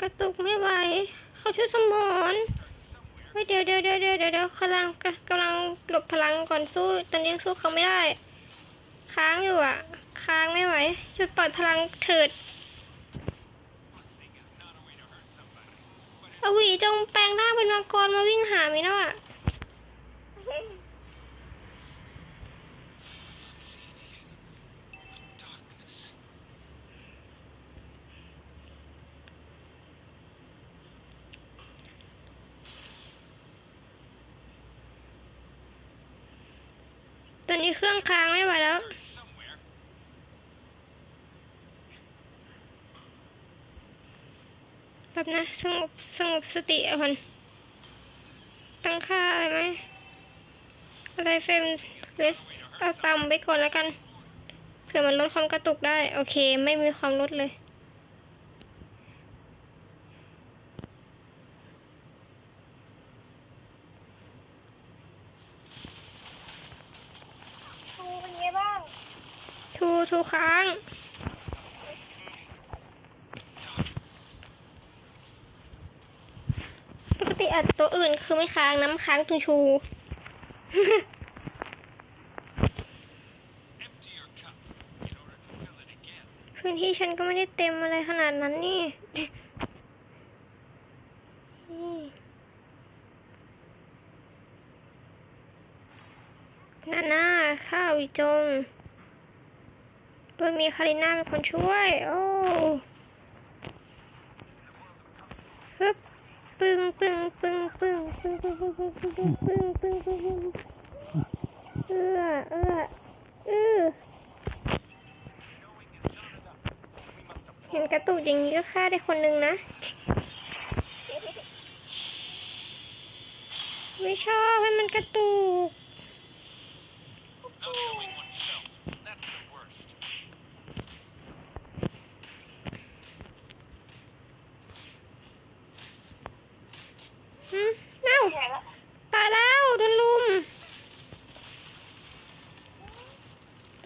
กระตุกไม่ไหว เขาชุดสมอนเฮ้ยเดี๋ยวเดี๋ยวเดี๋ยวเดี๋ยวเดี๋ยวเดียวกำลังกำลังหลบพลังก่อนสู้ ตอนนี้สู้เขาไม่ได้ ค้างอยู่อะ ค้างไม่ไหวหยุดปล่อยพลังเถิดอวีจงแปลงร่างเป็นมังกรมาวิ่งหามินะ ตอนนี้เครื่องค้างไม่ไหวแล้ว แบบนะ สงบ สงบสติอะคนตั้งค่าอะไรไหม อะไรเฟรมเลสต่ำไปก่อนแล้วกัน เผื่อมันลดความกระตุกได้ โอเค ไม่มีความลดเลย ทูเป็นไงบ้าง ทูทูค้างปกติอัดตัวอื่นคือไม่ค้างน้ำค้างทูชู พื้นที่ฉันก็ไม่ได้เต็มอะไรขนาดนั้นนี่นี่นาน่าข้าวอีจง โดยมีคาริน่าเป็นคนช่วย โอ้ฮึบปึ้งปึ้งปึ้งปึ้งปึ้งปึ้งปึ้งปึ้งปึ้งปึ้งปึ้งปึ้งปึ้งปึ้งเอื้อเอื้ออื้อเห็นกระตุกอย่างนี้ก็ฆ่าได้คนหนึ่งนะ ไม่ชอบให้มันกระตุก Not knowing oneself. That's the worst. หืมเอ้า แข็งละ ตายแล้วโดนลุม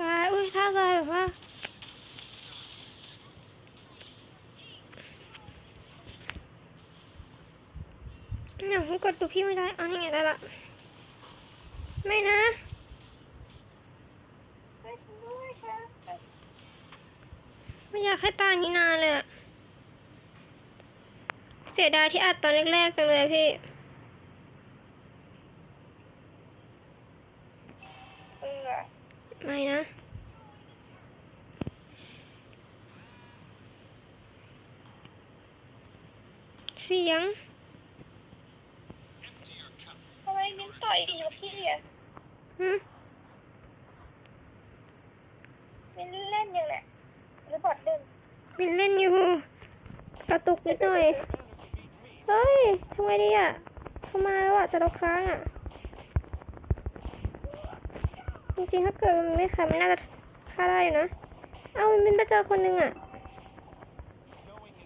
ตาย อุ้ยท่าตายแบบว่า เนี่ยผมกดดูพี่ไม่ได้เอานี่ไงได้ละ ไม่นะไม่อยากให้ตานี้นานเลย เสียดายที่อัดตอนแรกๆจังเลยพี่เออไม่นะเสียง Empty your cup. ทำไมมิ้นต่ อยดีกับพี่อะหืมมิ้นเล่นยังแหละหรือบอดเดินบินเล่นอยู่ กระตุกนิดหน่อย เฮ้ยทำไงดีอะเข้ามาแล้วอะแต่เราค้างอะ จริงๆถ้าเกิดมันไม่ค้างไม่น่าจะฆ่าได้อยู่นะ เอ้ามันบินไปเจอคนหนึ่งอะ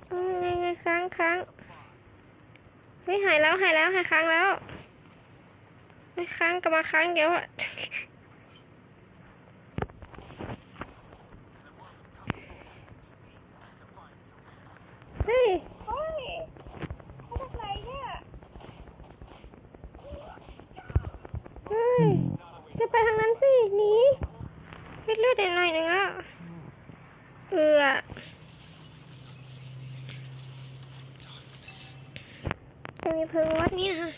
เอาไงไงค้างค้างเฮ้ยหายแล้วหายแล้วหายค้างแล้ว ไม่ค้างกลับมาค้างเดี๋ยวอะเฮ้ยเฮ้ยเขาทำไรเนี่ยเฮ้ยจะไปทางนั้นสิหนีเลือดเลือดหน่อยหนึ่งแล้วเอือจะมีเพลิงวัดนี้นะคะ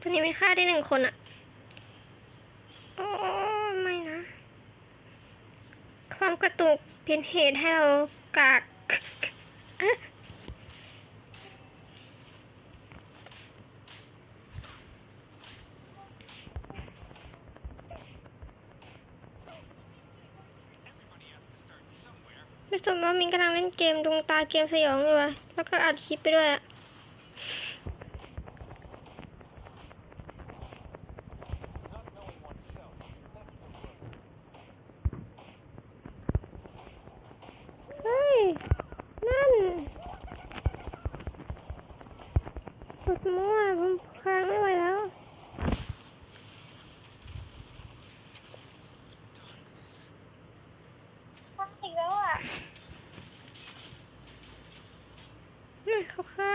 ตอนนี้เป็นค่าได้หนึ่งคนอะโอ้ไม่นะ ความกระตุกเป็นเหตุให้เรากาก Everybody has to start somewhere. รู้สึกว่ามินกำลังเล่นเกมดวงตาเกมสยองอยู่วะแล้วก็อัดคลิปไปด้วยอะ Not knowing oneself. That's the worst. เฮ้ย นั่น กดมั่วผมค้างไม่ไหวแล้วพักอีกแล้วอะนี่เขาฆ่า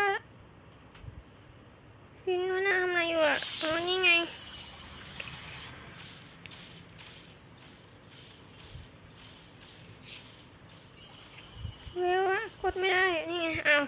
ซินว่าน่าทำอะไรอยู่อะอ๋อนี่ไงเวลอะกดไม่ได้ นี่ไง อ้าว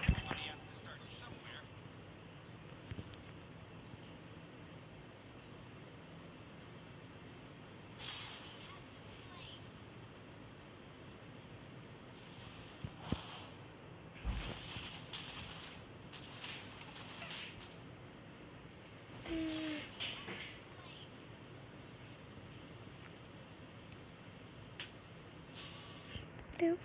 เดี๋ยว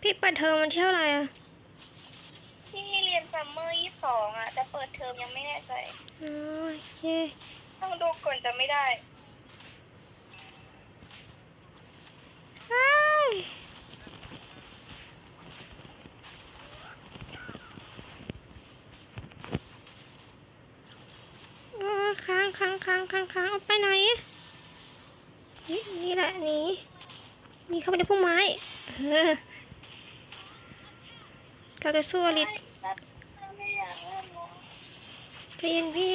พี่เปิดเทอมวันที่เท่าไหร่อะที่เรียนซัมเมอร์ยี่สองอะแต่เปิดเทอมยังไม่แน่ใจอ๋อโอเค ต้องดูก่อนจะไม่ได้ เฮ้ยโอ้ค้างค้างค้างค้างค้างเอาไปไหนนี่นี่แหละหนี่นี่ เข้าไปในพุ่มไม้เออเราจะสู้อลิศไม่อยากเล่นหรอกใจเย็นพี่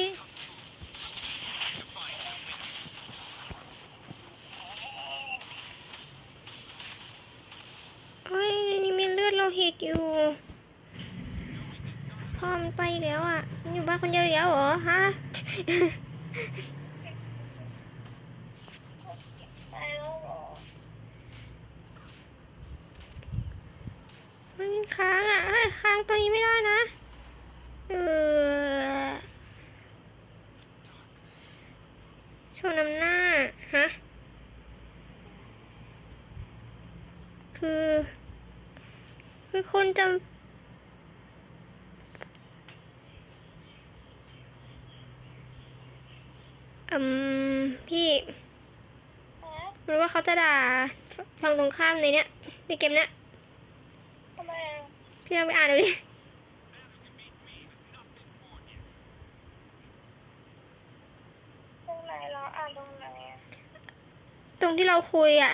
โอ้ยนี่มีเลือดโลหิตอยู่พ่อมันไปอีกแล้วอะมันอยู่บ้านคนเดียวอีกแล้วเหรอ ฮะ ไปแล้วเหรอ มัน ค้างอะเอ้ยค้างตัวนี้ไม่ได้นะ เออโชว์น้ำหน้า ฮะ คือ คือคนจำอืม พี่ฮะรู้ว่าเขาจะด่าฝั่งตรงข้ามในเนี้ยในเกมเนี้ยทำไมอะ พี่ลองไปอ่านดูดิตรงไหนเราอ่านตรงไหนอะตรงที่เราคุยอะ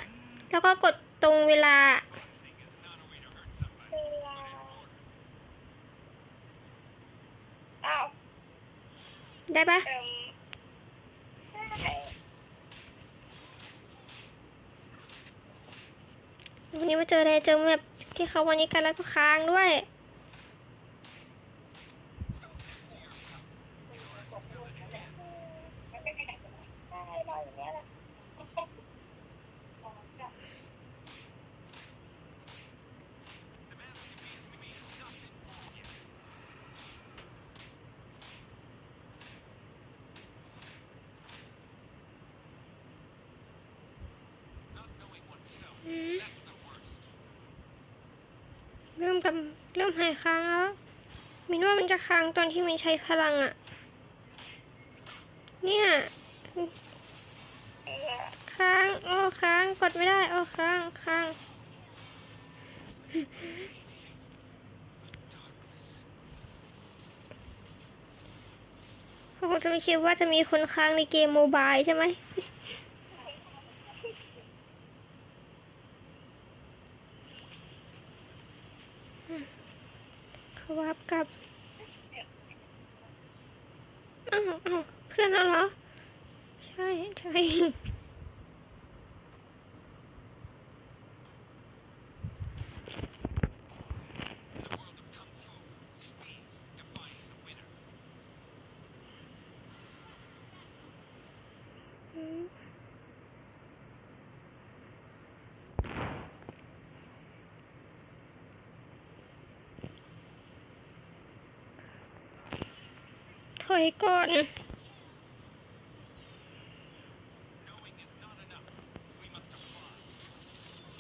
แล้วก็กดตรงเวลา เวลาอ้าวได้ปะ เอิ่มได้ วันนี้มาเจออะไรเจอแบบที่เขาวันนี้กันแล้วก็ค้างด้วย ได้เราอย่างเงี้ยแหละ Not knowing oneself. อืม That's the worst. เริ่มกำเริ่มหายค้างแล้วมินว่ามันจะค้างตอนที่มินใช้พลังอะเนี่ยค้าง โอ้ค้าง กดไม่ได้ โอ้ค้างค้างเขาคงจะไม่คิดว่าจะมีคนค้างในเกมโมบายใช่ไหม เขา วับกับอ้าวเพื่อนแล้วเหรอ ใช่ใช่ อยก่อน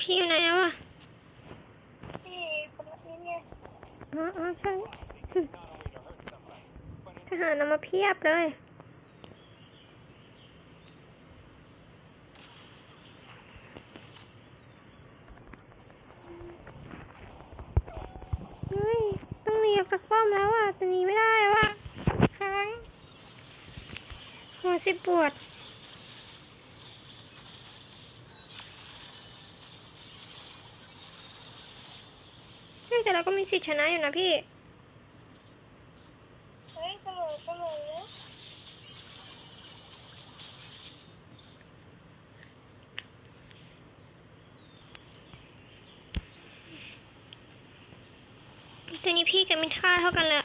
พี่อยู่ไหนแล้วอะนี่คนนี้เนี่ยอ๋อใช่ทหารนำมาเพียบเลยเฮ้ยต้องหนีออกจากป้อมแล้วอะแต่หนีไม่ได้ว่ะ สิบปวดเฮ้ยแต่เราก็มีสิทธิชนะอยู่นะพี่ เฮ้ยเสมอเสมอเลยตัวนี้พี่กับมินค่าเท่ากันเลย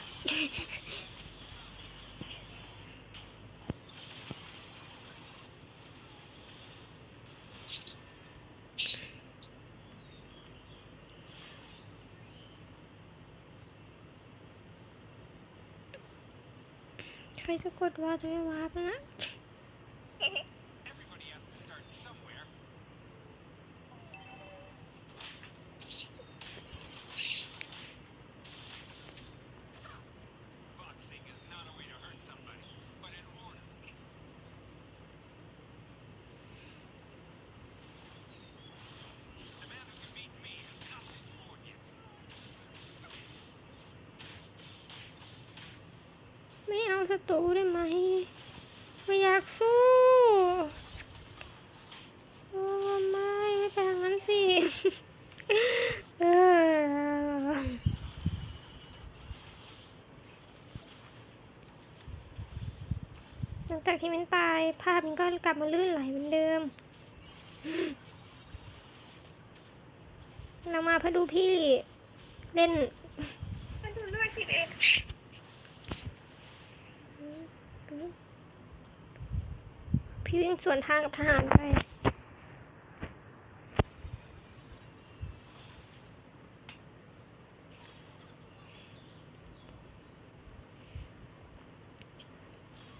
ใครจะกดว่าจะไม่วาร์ปนะ ศัตรูได้ไหม ไม่อยากสู้โอ้ไม่ไม่ไปทางนั้นสิเออหลังจากที่มันตาย ภาพมันก็กลับมาลื่นไหลเหมือนเดิม เรามาเพื่อดูพี่เล่นมาดูเลือดทีเอง พี่วิ่งสวนทางกับทหารไป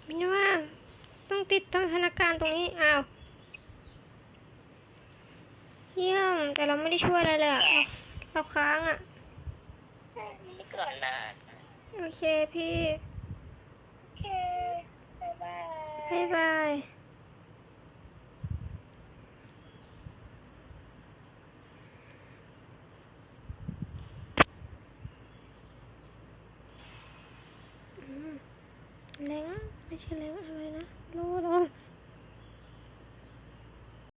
มินว่าต้องติดตั้งสถานการณ์ตรงนี้ อ้าว เยี่ยม แต่เราไม่ได้ช่วยอะไรเลยอะเราเราค้างอะนี่ก่อนนะโอเคพี่ โอเค บ๊ายบาย บ๊ายบาย อืมแ